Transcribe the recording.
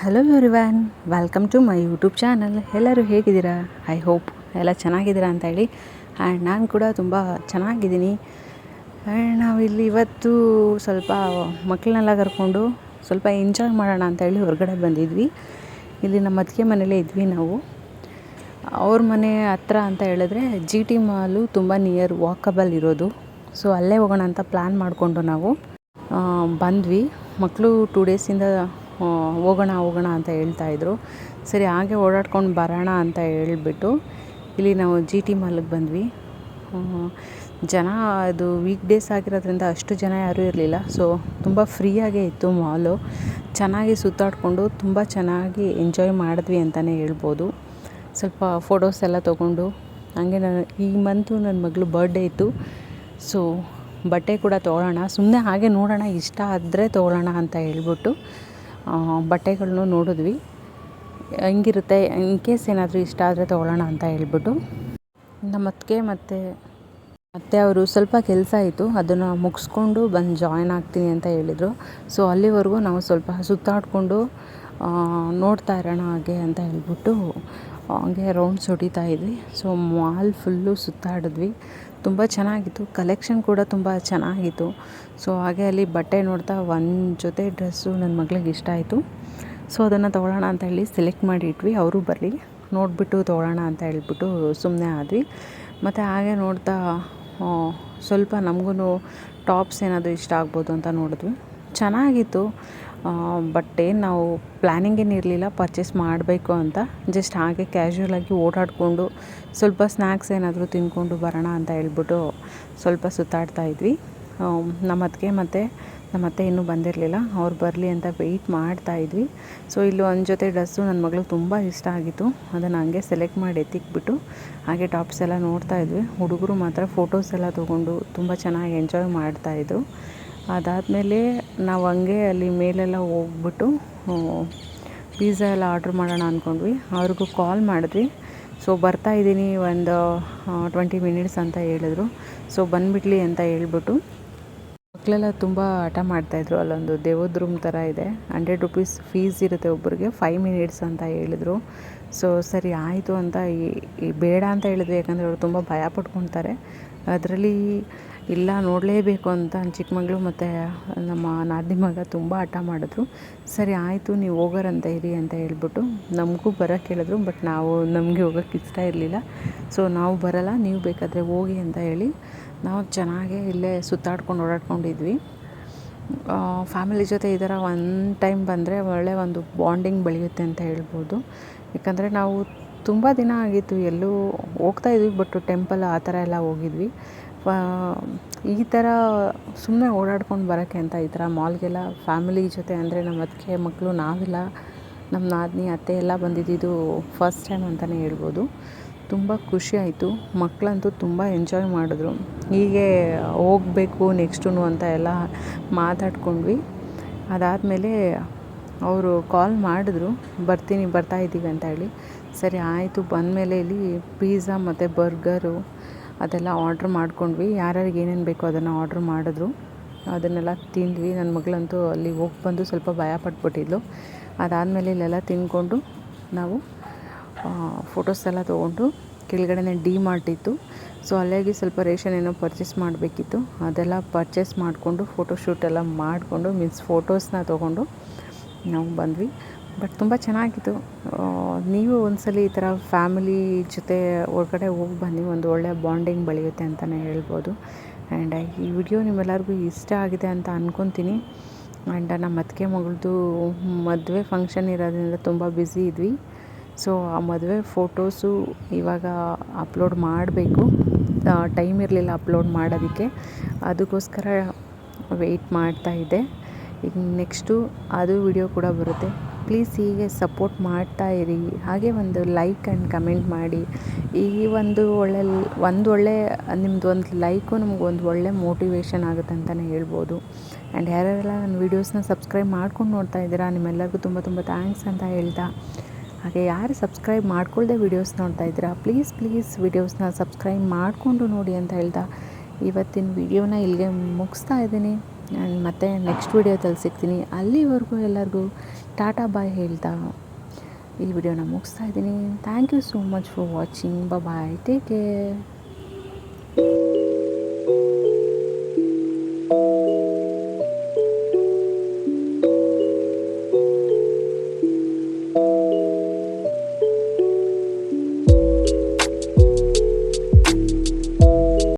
Hello everyone welcome to my YouTube channel ಎಲ್ಲರೂ ಹೇಗಿದ್ದೀರಾ? I hope ಎಲ್ಲ ಚೆನ್ನಾಗಿದ್ದೀರಾ ಅಂತ ಹೇಳಿ. ಆ್ಯಂಡ್ ನಾನು ಕೂಡ ತುಂಬ ಚೆನ್ನಾಗಿದ್ದೀನಿ. ಆ್ಯಂಡ್ ನಾವಿಲ್ಲಿ ಇವತ್ತು ಸ್ವಲ್ಪ ಮಕ್ಕಳನ್ನೆಲ್ಲ ಕರ್ಕೊಂಡು ಸ್ವಲ್ಪ ಎಂಜಾಯ್ ಮಾಡೋಣ ಅಂತ ಹೇಳಿ ಹೊರಗಡೆ ಬಂದಿದ್ವಿ. ಇಲ್ಲಿ ನಮ್ಮ ಅತ್ತಿಗೆ ಮನೇಲೇ ಇದ್ವಿ ನಾವು. ಅವ್ರ ಮನೆ ಹತ್ರ ಅಂತ ಹೇಳಿದ್ರೆ ಜಿ ಟಿ ಮಾಲು ತುಂಬ ನಿಯರ್ ವಾಕಬಲ್ ಇರೋದು. ಸೊ ಅಲ್ಲೇ ಹೋಗೋಣ ಅಂತ ಪ್ಲ್ಯಾನ್ ಮಾಡಿಕೊಂಡು ನಾವು ಬಂದ್ವಿ. ಮಕ್ಕಳು ಟೂ ಡೇಸಿಂದ ಹೋಗೋಣ ಹೋಗೋಣ ಅಂತ ಹೇಳ್ತಾಯಿದ್ರು ಸರಿ, ಹಾಗೆ ಓಡಾಡ್ಕೊಂಡು ಬರೋಣ ಅಂತ ಹೇಳ್ಬಿಟ್ಟು ಇಲ್ಲಿ ನಾವು ಜಿ ಟಿ ಮಾಲಿಗೆ ಬಂದ್ವಿ. ಜನ ಅದು ವೀಕ್ ಡೇಸ್ ಆಗಿರೋದ್ರಿಂದ ಅಷ್ಟು ಜನ ಯಾರೂ ಇರಲಿಲ್ಲ. ಸೊ ತುಂಬ ಫ್ರೀಯಾಗೇ ಇತ್ತು ಮಾಲು. ಚೆನ್ನಾಗಿ ಸುತ್ತಾಡಿಕೊಂಡು ತುಂಬ ಚೆನ್ನಾಗಿ ಎಂಜಾಯ್ ಮಾಡಿದ್ವಿ ಅಂತಲೇ ಹೇಳ್ಬೋದು. ಸ್ವಲ್ಪ ಫೋಟೋಸ್ ಎಲ್ಲ ತೊಗೊಂಡು. ಹಂಗೆ ನಾನು ಈ ಮಂತು ನನ್ನ ಮಗಳು ಬರ್ಡೇ ಇತ್ತು. ಸೊ ಬಟ್ಟೆ ಕೂಡ ತೊಗೊಳ್ಳೋಣ ಸುಮ್ಮನೆ ಹಾಗೆ ನೋಡೋಣ, ಇಷ್ಟ ಆದರೆ ತೊಗೊಳ್ಳೋಣ ಅಂತ ಹೇಳ್ಬಿಟ್ಟು ಆ, ಬಟ್ಟೆಗಳ್ನು ನೋಡಿದ್ವಿ. ಹೆಂಗಿರುತ್ತೆ ಇನ್ ಕೇಸ್ ಏನಾದರೂ ಇಷ್ಟ ಆದರೆ ತೊಗೊಳ್ಳೋಣ ಅಂತ ಹೇಳ್ಬಿಟ್ಟು. ನಮ್ಮ ಅತ್ತಿಗೆ ಮತ್ತು ಮತ್ತು ಅವರು ಸ್ವಲ್ಪ ಕೆಲಸ ಇತ್ತು ಅದನ್ನು ಮುಗಿಸ್ಕೊಂಡು ಬಂದು ಜಾಯ್ನ್ ಆಗ್ತೀನಿ ಅಂತ ಹೇಳಿದರು. ಸೊ ಅಲ್ಲಿವರೆಗೂ ನಾವು ಸ್ವಲ್ಪ ಸುತ್ತಾಡಿಕೊಂಡು ನೋಡ್ತಾ ಇರೋಣ ಹಾಗೆ ಅಂತ ಹೇಳ್ಬಿಟ್ಟು ಹಂಗೆ ರೌಂಡ್ಸ್ ಹೊಡಿತಾ ಇದ್ವಿ. ಸೊ ಮಾಲ್ ಫುಲ್ಲು ಸುತ್ತಾಡಿದ್ವಿ. ತುಂಬ ಚೆನ್ನಾಗಿತ್ತು. ಕಲೆಕ್ಷನ್ ಕೂಡ ತುಂಬ ಚೆನ್ನಾಗಿತ್ತು. ಸೊ ಹಾಗೆ ಅಲ್ಲಿ ಬಟ್ಟೆ ನೋಡ್ತಾ ಒಂದು ಜೊತೆ ಡ್ರೆಸ್ಸು ನನ್ನ ಮಗಳಿಗೆ ಇಷ್ಟ ಆಯಿತು. ಸೊ ಅದನ್ನು ತೊಗೊಳ್ಳೋಣ ಅಂತ ಹೇಳಿ ಸೆಲೆಕ್ಟ್ ಮಾಡಿ ಇಟ್ವಿ ಅವರು ಬರಲಿ. ನೋಡಿಬಿಟ್ಟು ತೊಗೊಳ್ಳೋಣ ಅಂತ ಹೇಳ್ಬಿಟ್ಟು ಸುಮ್ಮನೆ ಆದ್ವಿ. ಮತ್ತು ಹಾಗೆ ನೋಡ್ತಾ ಸ್ವಲ್ಪ ನಮಗೂ ಟಾಪ್ಸ್ ಏನಾದರೂ ಇಷ್ಟ ಆಗ್ಬೋದು ಅಂತ ನೋಡಿದ್ವಿ. ಚೆನ್ನಾಗಿತ್ತು. ಬಟ್ ಏನು ನಾವು ಪ್ಲ್ಯಾನಿಂಗ್ ಏನು ಇರಲಿಲ್ಲ ಪರ್ಚೇಸ್ ಮಾಡಬೇಕು ಅಂತ. ಜಸ್ಟ್ ಹಾಗೆ ಕ್ಯಾಶುವಲಾಗಿ ಓಡಾಡಿಕೊಂಡು ಸ್ವಲ್ಪ ಸ್ನ್ಯಾಕ್ಸ್ ಏನಾದರೂ ತಿಂದ್ಕೊಂಡು ಬರೋಣ ಅಂತ ಹೇಳ್ಬಿಟ್ಟು ಸ್ವಲ್ಪ ಸುತ್ತಾಡ್ತಾ ಇದ್ವಿ. ನಮ್ಮ ಅತ್ತಿಗೆ ಮತ್ತು, ನಮ್ಮ ಅತ್ತೆ ಇನ್ನೂ ಬಂದಿರಲಿಲ್ಲ. ಅವ್ರು ಬರಲಿ ಅಂತ ವೆಯ್ಟ್ ಮಾಡ್ತಾ ಇದ್ವಿ. ಸೊ ಇಲ್ಲಿ ಒಂದು ಜೊತೆ ಡ್ರೆಸ್ಸು ನನ್ನ ಮಗಳು ತುಂಬ ಇಷ್ಟ ಆಗಿತ್ತು. ಅದನ್ನು ಹಂಗೆ ಸೆಲೆಕ್ಟ್ ಮಾಡಿ ಎತ್ತಿಕ್ಬಿಟ್ಟು ಹಾಗೆ ಟಾಪ್ಸ್ ಎಲ್ಲ ನೋಡ್ತಾ ಇದ್ವಿ. ಹುಡುಗರು ಮಾತ್ರ ಫೋಟೋಸ್ ಎಲ್ಲ ತೊಗೊಂಡು ತುಂಬ ಚೆನ್ನಾಗಿ ಎಂಜಾಯ್ ಮಾಡ್ತಾಯಿದ್ರು ಅದಾದಮೇಲೆ ನಾವು ಹಂಗೆ ಅಲ್ಲಿ ಮೇಲೆಲ್ಲ ಹೋಗ್ಬಿಟ್ಟು ಪಿಝಾ ಎಲ್ಲ ಆರ್ಡ್ರ್ ಮಾಡೋಣ ಅಂದ್ಕೊಂಡ್ವಿ ಅವ್ರಿಗೂ ಕಾಲ್ ಮಾಡಿದ್ವಿ. ಸೊ ಬರ್ತಾ ಇದ್ದೀನಿ ಒಂದು ಟ್ವೆಂಟಿ ಮಿನಿಟ್ಸ್ ಅಂತ ಹೇಳಿದ್ರು. ಸೊ ಬಂದುಬಿಡ್ಲಿ ಅಂತ ಹೇಳ್ಬಿಟ್ಟು ಮಕ್ಕಳೆಲ್ಲ ತುಂಬ ಹಠ ಮಾಡ್ತಾಯಿದ್ರು ಅಲ್ಲೊಂದು ದೇವದ ರೂಮ್ ಥರ ಇದೆ. ಹಂಡ್ರೆಡ್ ರುಪೀಸ್ ಫೀಸ್ ಇರುತ್ತೆ ಒಬ್ಬರಿಗೆ ಫೈವ್ ಮಿನಿಟ್ಸ್ ಅಂತ ಹೇಳಿದರು. ಸೊ ಸರಿ, ಆಯಿತು ಅಂತ ಈ- ಬೇಡ ಅಂತ ಹೇಳಿದ್ವಿ ಯಾಕಂದರೆ ಅವರು ತುಂಬ ಭಯ ಪಟ್ಕೊತಾರೆ. ಅದರಲ್ಲಿ ಇಲ್ಲ, ನೋಡಲೇಬೇಕು ಅಂತ ನನ್ನ ಚಿಕ್ಕ ಮತ್ತು ನಮ್ಮ ನಾದಿ ಮಗ ತುಂಬ ಹಠ ಮಾಡಿದ್ರು. ಸರಿ, ಆಯಿತು, ನೀವು ಹೋಗೋರಂತ ಇರಿ ಅಂತ ಹೇಳ್ಬಿಟ್ಟು ನಮಗೂ ಬರೋಕ್ಕೆ ಹೇಳಿದ್ರು, ಬಟ್ ನಾವು ನಮಗೆ ಹೋಗೋಕ್ಕೆ ಇಷ್ಟ ಇರಲಿಲ್ಲ. ಸೊ ನಾವು ಬರಲ್ಲ, ನೀವು ಬೇಕಾದರೆ ಹೋಗಿ ಅಂತ ಹೇಳಿ ನಾವು ಚೆನ್ನಾಗೇ ಇಲ್ಲೇ ಸುತ್ತಾಡ್ಕೊಂಡು ಓಡಾಡ್ಕೊಂಡಿದ್ವಿ. ಫ್ಯಾಮಿಲಿ ಜೊತೆ ಈ ಥರ ಒನ್ ಟೈಮ್ ಬಂದರೆ ಒಳ್ಳೆಯ ಒಂದು ಬಾಂಡಿಂಗ್ ಬೆಳೆಯುತ್ತೆ ಅಂತ ಹೇಳ್ಬೋದು. ಯಾಕಂದರೆ ನಾವು ತುಂಬ ದಿನ ಆಗಿತ್ತು, ಎಲ್ಲೂ ಹೋಗ್ತಾ ಇದ್ವಿ ಬಟ್ ಟೆಂಪಲ್ ಆ ಥರ ಎಲ್ಲ ಹೋಗಿದ್ವಿ. ಈ ಥರ ಸುಮ್ಮನೆ ಓಡಾಡ್ಕೊಂಡು ಬರೋಕ್ಕೆ ಅಂತ ಈ ಥರ ಮಾಲ್ಗೆಲ್ಲ ಫ್ಯಾಮಿಲಿ ಜೊತೆ ಅಂದರೆ ನಮ್ಮ ಅತ್ತಿಗೆ ಮಕ್ಕಳು ನಾವೆಲ್ಲ, ನಮ್ಮ ನಾದಿನಿ, ಅತ್ತೆ ಎಲ್ಲ ಬಂದಿದ್ದಿದ್ದು ಫಸ್ಟ್ ಟೈಮ್ ಅಂತಲೇ ಹೇಳ್ಬೋದು. ತುಂಬ ಖುಷಿ ಆಯಿತು, ಮಕ್ಕಳಂತೂ ತುಂಬ ಎಂಜಾಯ್ ಮಾಡಿದ್ರು. ಹೀಗೆ ಹೋಗಬೇಕು ನೆಕ್ಸ್ಟು ಅಂತ ಎಲ್ಲ ಮಾತಾಡ್ಕೊಂಡ್ವಿ. ಅದಾದಮೇಲೆ ಅವರು ಕಾಲ್ ಮಾಡಿದ್ರು. ಬರ್ತೀನಿ, ಬರ್ತಾ ಇದ್ದೀವಿ ಅಂತ ಹೇಳಿ. ಸರಿ, ಆಯಿತು. ಬಂದಮೇಲೆ ಇಲ್ಲಿ ಪಿಝಾ ಮತ್ತು ಬರ್ಗರು ಅದೆಲ್ಲ ಆರ್ಡ್ರ್ ಮಾಡ್ಕೊಂಡ್ವಿ. ಯಾರ್ಯಾರಿಗೆ ಏನೇನು ಬೇಕೋ ಅದನ್ನು ಆರ್ಡ್ರ್ ಮಾಡಿದ್ರು. ಅದನ್ನೆಲ್ಲ ತಿಂದ್ವಿ. ನನ್ನ ಮಗಳಂತೂ ಅಲ್ಲಿ ಹೋಗಿ ಬಂದು ಸ್ವಲ್ಪ ಭಯ ಪಟ್ಬಿಟ್ಟಿದ್ಲು. ಅದಾದಮೇಲೆ ಇಲ್ಲೆಲ್ಲ ತಿಂದ್ಕೊಂಡು ನಾವು ಫೋಟೋಸ್ ಎಲ್ಲ ತೊಗೊಂಡು ಕೆಳಗಡೆನೆ ಡಿ ಸೊ ಅಲ್ಲಿಗೆ ಸ್ವಲ್ಪ ರೇಷನ್ ಏನೋ ಪರ್ಚೇಸ್ ಮಾಡಬೇಕಿತ್ತು. ಅದೆಲ್ಲ ಪರ್ಚೇಸ್ ಮಾಡಿಕೊಂಡು ಫೋಟೋಶೂಟ್ ಎಲ್ಲ ಮಾಡಿಕೊಂಡು ಮೀನ್ಸ್ ಫೋಟೋಸ್ನ ತೊಗೊಂಡು ನಾವು ಬಂದ್ವಿ. ಬಟ್ ತುಂಬ ಚೆನ್ನಾಗಿತ್ತು. ನೀವು ಒಂದ್ಸಲ ಈ ಥರ ಫ್ಯಾಮಿಲಿ ಜೊತೆ ಹೊರಗಡೆ ಹೋಗಿ ಬನ್ನಿ. ಒಂದು ಒಳ್ಳೆಯ ಬಾಂಡಿಂಗ್ ಬೆಳೆಯುತ್ತೆ ಅಂತಲೇ ಹೇಳ್ಬೋದು. ಆ್ಯಂಡ್ ಈ ವಿಡಿಯೋ ನಿಮ್ಮೆಲ್ಲರಿಗೂ ಇಷ್ಟ ಆಗಿದೆ ಅಂತ ಅಂದ್ಕೊತೀನಿ ಆ್ಯಂಡ್ ನಮ್ಮ ಅತ್ತಿಗೆ ಮಗಳದ್ದು ಮದುವೆ ಫಂಕ್ಷನ್ ಇರೋದ್ರಿಂದ ತುಂಬ ಬ್ಯುಸಿ ಇದ್ವಿ. ಸೊ ಆ ಮದುವೆ ಫೋಟೋಸು ಇವಾಗ ಅಪ್ಲೋಡ್ ಮಾಡಬೇಕು. ಟೈಮ್ ಇರಲಿಲ್ಲ ಅಪ್ಲೋಡ್ ಮಾಡೋದಕ್ಕೆ. ಅದಕ್ಕೋಸ್ಕರ ವೆಯ್ಟ್ ಮಾಡ್ತಾ ಇದ್ದೆ. ಈಗ ನೆಕ್ಸ್ಟು ಅದು ವಿಡಿಯೋ ಕೂಡ ಬರುತ್ತೆ. ಪ್ಲೀಸ್ ಹೀಗೆ ಸಪೋರ್ಟ್ ಮಾಡ್ತಾ ಇರಿ. ಹಾಗೆ ಒಂದು ಲೈಕ್ ಆ್ಯಂಡ್ ಕಮೆಂಟ್ ಮಾಡಿ. ಈ ಒಂದು ಒಳ್ಳೆ ಒಂದು ಒಳ್ಳೆ ನಿಮ್ಮದು ಒಂದು ಲೈಕು ನಮ್ಗೆ ಒಂದು ಒಳ್ಳೆ ಮೋಟಿವೇಶನ್ ಆಗುತ್ತೆ ಅಂತಲೇ ಹೇಳ್ಬೋದು. ಆ್ಯಂಡ್ ಯಾರ್ಯಾರೆಲ್ಲ ನನ್ನ ವೀಡಿಯೋಸ್ನ ಸಬ್ಸ್ಕ್ರೈಬ್ ಮಾಡ್ಕೊಂಡು ನೋಡ್ತಾ ಇದ್ದೀರಾ, ನಿಮ್ಮೆಲ್ಲರಿಗೂ ತುಂಬ ತುಂಬ ಥ್ಯಾಂಕ್ಸ್ ಅಂತ ಹೇಳ್ತಾ. ಹಾಗೆ ಯಾರು ಸಬ್ಸ್ಕ್ರೈಬ್ ಮಾಡ್ಕೊಳ್ಳದೆ ವೀಡಿಯೋಸ್ ನೋಡ್ತಾ ಇದ್ದೀರಾ, ಪ್ಲೀಸ್ ಪ್ಲೀಸ್ ವೀಡಿಯೋಸ್ನ ಸಬ್ಸ್ಕ್ರೈಬ್ ಮಾಡಿಕೊಂಡು ನೋಡಿ ಅಂತ ಹೇಳ್ತಾ. ಇವತ್ತಿನ ವಿಡಿಯೋನ ಇಲ್ಲಿಗೆ ಮುಗಿಸ್ತಾ ಇದ್ದೀನಿ. ಆ್ಯಂಡ್ ಮತ್ತೆ ನೆಕ್ಸ್ಟ್ ವಿಡಿಯೋದಲ್ಲಿ ಸಿಗ್ತೀನಿ. ಅಲ್ಲಿವರೆಗೂ ಎಲ್ಲರಿಗೂ ಟಾಟಾ ಬಾಯ್ ಹೇಳ್ತಾ ಈ ವಿಡಿಯೋನ ಮುಗಿಸ್ತಾ ಇದ್ದೀನಿ. Thank you so much for watching bye take care